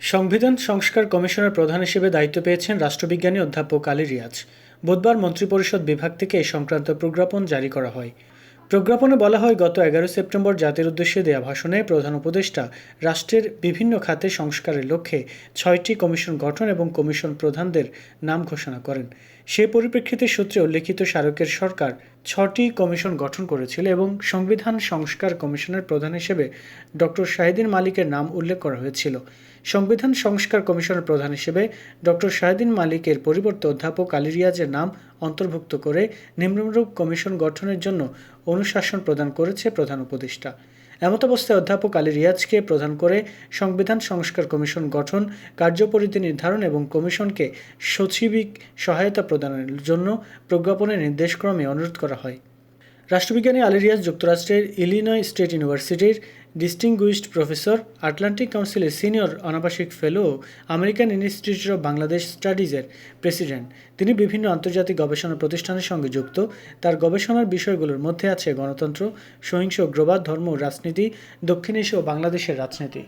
সংবিধান সংস্কার কমিশনের প্রধান হিসেবে দায়িত্ব পেয়েছেন রাষ্ট্রবিজ্ঞানী অধ্যাপক আলী রিয়াজ। বুধবার মন্ত্রিপরিষদ বিভাগ থেকে এ সংক্রান্ত প্রজ্ঞাপন জারি করা হয়। প্রজ্ঞাপনে বলা হয়, গত এগারো সেপ্টেম্বর জাতির উদ্দেশ্যে দেয়া ভাষণে প্রধান উপদেষ্টা রাষ্ট্রের বিভিন্ন খাতে সংস্কারের লক্ষ্যে ছয়টি কমিশন গঠন এবং কমিশন প্রধানদের নাম ঘোষণা করেন। সে পরিপ্রেক্ষিতে সূত্রে উল্লেখিত স্মারকের সরকার ছটি কমিশন গঠন করেছিল এবং সংবিধান সংস্কার কমিশনের প্রধান হিসেবে ডক্টর শাহিদিন মালিকের নাম উল্লেখ করা হয়েছিল। সংবিধান সংস্কার কমিশনের প্রধান হিসেবে ডক্টর শাহিদিন মালিকের পরিবর্তে অধ্যাপক আলী রিয়াজের নাম অন্তর্ভুক্ত করে নিম্নরূপ কমিশন গঠনের জন্য অনুশাসন প্রদান করেছে প্রধান উপদেষ্টা। এমতাবস্থায় অধ্যাপক আলী রিয়াজকে প্রধান করে সংবিধান সংস্কার কমিশন গঠন, কার্যপরিধি নির্ধারণ এবং কমিশনকে সচিবিক সহায়তা প্রদানের জন্য প্রজ্ঞাপনের নির্দেশক্রমে অনুরোধ করা হয়। রাষ্ট্রবিজ্ঞানী আলী রিয়াজ যুক্তরাষ্ট্রের ইলিনয় স্টেট ইউনিভার্সিটির ডিস্টিংগুইশড প্রফেসর আটলান্টিক কাউন্সিলের সিনিয়র অনাবাসিক fellow American institute of Bangladesh স্টাডিজের president তিনি বিভিন্ন আন্তর্জাতিক গবেষণা প্রতিষ্ঠানের সঙ্গে যুক্ত। তার গবেষণার বিষয়গুলোর মধ্যে আছে গণতন্ত্র, সহিংস, উগ্রবাদ, ধর্ম, রাজনীতি, দক্ষিণ এশিয়া বাংলাদেশের রাজনীতি।